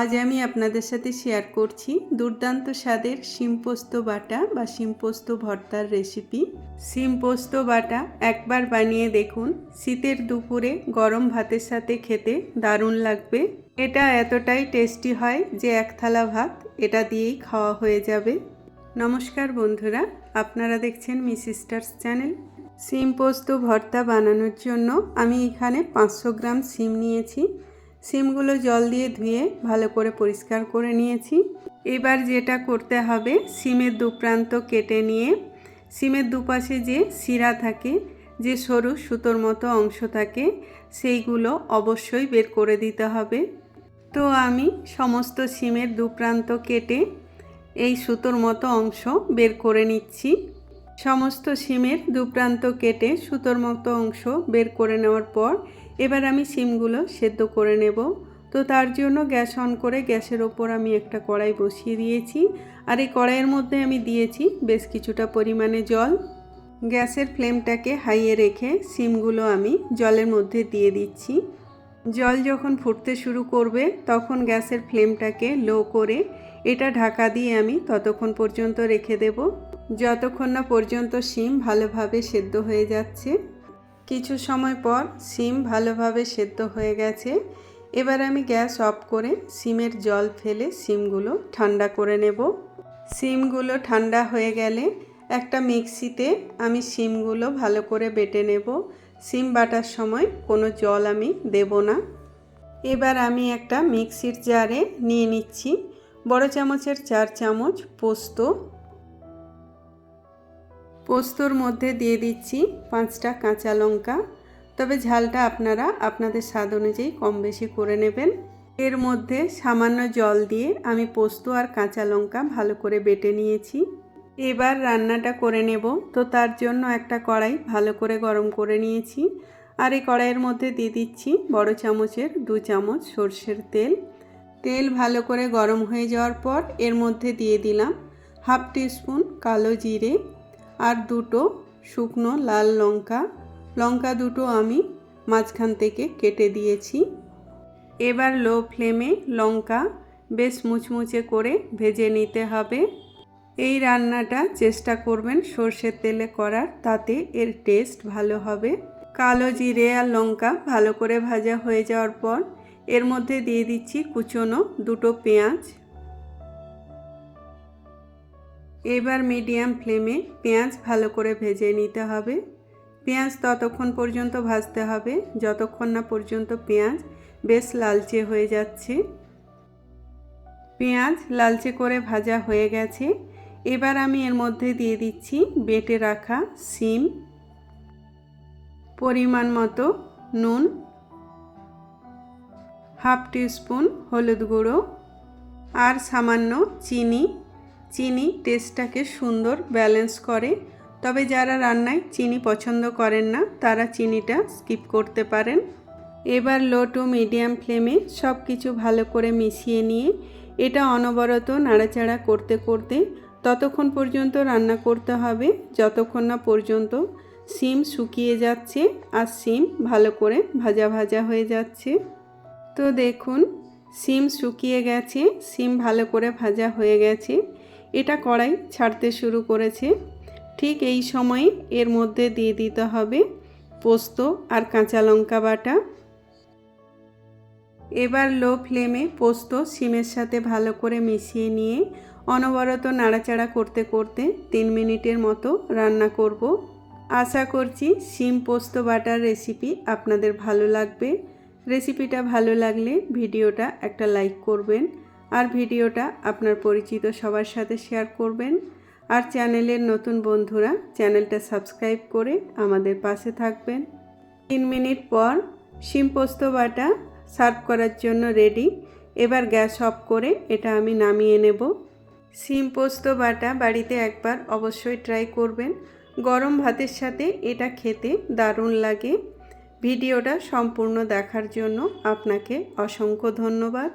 আজ আমি আপনাদের সাথে শেয়ার করছি দুর্দান্ত স্বাদের শিম পোস্ত বাটা বা শিম পোস্ত ভর্তার রেসিপি শিম পোস্ত বাটা একবার বানিয়ে দেখুন, শীতের দুপুরে গরম ভাতের সাথে খেতে দারুণ লাগবে। এটা এতটাই টেস্টি হয় যে এক থালা ভাত এটা দিয়েই খাওয়া হয়ে যাবে। নমস্কার বন্ধুরা, আপনারা দেখছেন মি সিস্টার্স চ্যানেল। সিম পোস্ত ভর্তা বানানোর জন্য আমি এখানে পাঁচশো গ্রাম সিম নিয়েছি। সিমগুলো জল দিয়ে ধুয়ে ভালো করে পরিষ্কার করে নিয়েছি। এবার যেটা করতে হবে, সিমের দু প্রান্ত কেটে নিয়ে, সিমের দুপাশে যে শিরা থাকে, যে সরু সুতোর মতো অংশ থাকে, সেইগুলো অবশ্যই বের করে দিতে হবে। তো আমি সমস্ত সিমের দু প্রান্ত কেটে এই সুতোর মতো অংশ বের করে নিচ্ছি। সমস্ত সিমের দু প্রান্ত কেটে সুতোর মতো অংশ বের করে নেওয়ার পর এবার আমি সিমগুলো সেদ্ধ করে নেব। তো তার জন্য গ্যাস অন করে গ্যাসের ওপর আমি একটা কড়াই বসিয়ে দিয়েছি। আর এই কড়াইয়ের মধ্যে আমি দিয়েছি বেশ কিছুটা পরিমাণে জল। গ্যাসের ফ্লেমটাকে হাইয়ে রেখে সিমগুলো আমি জলের মধ্যে দিয়ে দিচ্ছি। জল যখন ফুটতে শুরু করবে, তখন গ্যাসের ফ্লেমটাকে লো করে এটা ঢাকা দিয়ে আমি ততক্ষণ পর্যন্ত রেখে দেব। যতক্ষণ না পর্যন্ত সিম ভালোভাবে সেদ্ধ হয়ে যাচ্ছে। কিছু সময় পর সিম ভালোভাবে সেদ্ধ হয়ে গেছে। এবার আমি গ্যাস অফ করে সিমের জল ফেলে সিমগুলো ঠান্ডা করে নেব। সিমগুলো ঠান্ডা হয়ে গেলে একটা মিক্সিতে আমি সিমগুলো ভালো করে বেটে নেব। সিম বাটার সময় কোনো জল আমি দেব না। এবার আমি একটা মিক্সির জারে নিয়ে নিচ্ছি। বড় চামচের চার চামচ পোস্ত পোস্তর মধ্যে দিয়ে দিচ্ছি পাঁচটা কাঁচা লঙ্কা। তবে ঝালটা আপনারা আপনাদের স্বাদ অনুযায়ী কম বেশি করে নেবেন। এর মধ্যে সামান্য জল দিয়ে আমি পোস্ত আর কাঁচা লঙ্কা ভালো করে বেটে নিয়েছি। এবার রান্নাটা করে নেব। তো তার জন্য একটা কড়াই ভালো করে গরম করে নিয়েছি। আর এই কড়াইয়ের মধ্যে দিয়ে দিচ্ছি বড় চামচের দু চামচ সর্ষের তেল। তেল ভালো করে গরম হয়ে যাওয়ার পর এর মধ্যে দিয়ে দিলাম হাফ টিস্পুন কালো জিরে আর দুটো শুকনো লাল লঙ্কা। লঙ্কা দুটো আমি মাঝখান থেকে কেটে দিয়েছি। এবার লো ফ্লেমে লঙ্কা বেশ মুচমুচে করে ভেজে নিতে হবে। এই রান্নাটা চেষ্টা করবেন সর্ষের তেলে করার, তাতে এর টেস্ট ভালো হবে। কালো জিরে আর লঙ্কা ভালো করে ভাজা হয়ে যাওয়ার পর এর মধ্যে দিয়ে দিচ্ছি কুচনো দুটো পেঁয়াজ। এবার মিডিয়াম ফ্লেমে পেঁয়াজ ভালো করে ভেজে নিতে হবে। পেঁয়াজ ততক্ষণ পর্যন্ত ভাজতে হবে, যতক্ষণ না পর্যন্ত পেঁয়াজ বেশ লালচে হয়ে যাচ্ছে। পেঁয়াজ লালচে করে ভাজা হয়ে গেছে। এবার আমি এর মধ্যে দিয়ে দিচ্ছি বেটে রাখা সিম, পরিমাণ মতো নুন, হাফ টিস্পুন হলুদ গুঁড়ো, আর সামান্য চিনি। চিনি টেস্টটাকে সুন্দর ব্যালেন্স করে। তবে যারা রান্নায় চিনি পছন্দ করেন না, তারা চিনিটা স্কিপ করতে পারেন। এবার লো টু মিডিয়াম ফ্লেমে সব কিছু ভালো করে মিশিয়ে নিয়ে এটা অনবরত নাড়াচাড়া করতে করতে ততক্ষণ পর্যন্ত রান্না করতে হবে। যতক্ষণ না পর্যন্ত সিম শুকিয়ে যাচ্ছে আর সিম ভালো করে ভাজা ভাজা হয়ে যাচ্ছে। তো দেখুন, সিম শুকিয়ে গেছে, সিম ভালো করে ভাজা হয়ে গেছে। এটা কড়াই ছাড়তে শুরু করেছে। ঠিক এই সময় এর মধ্যে দিয়ে দিতে হবে পোস্ত আর কাঁচা লঙ্কা বাটা। এবার লো ফ্লেমে পোস্ত সিমের সাথে ভালো করে মিশিয়ে নিয়ে অনবরত নাড়াচাড়া করতে করতে তিন মিনিটের মতো রান্না করব। আশা করছি সিম পোস্ত বাটার রেসিপি আপনাদের ভালো লাগবে। রেসিপিটা ভালো লাগলে ভিডিওটা একটা লাইক করবেন। আর ভিডিওটা আপনার পরিচিত সবার সাথে শেয়ার করবেন। আর চ্যানেলের নতুন বন্ধুরা, চ্যানেলটা সাবস্ক্রাইব করে আমাদের পাশে থাকবেন। তিন মিনিট পর শিম পোস্ত বাটা সার্ভ করার জন্য রেডি। এবার গ্যাস অফ করে এটা আমি নামিয়ে নেব। শিম পোস্ত বাটা বাড়িতে একবার অবশ্যই ট্রাই করবেন। গরম ভাতের সাথে এটা খেতে দারুণ লাগে। ভিডিওটা সম্পূর্ণ দেখার জন্য আপনাকে অসংখ্য ধন্যবাদ।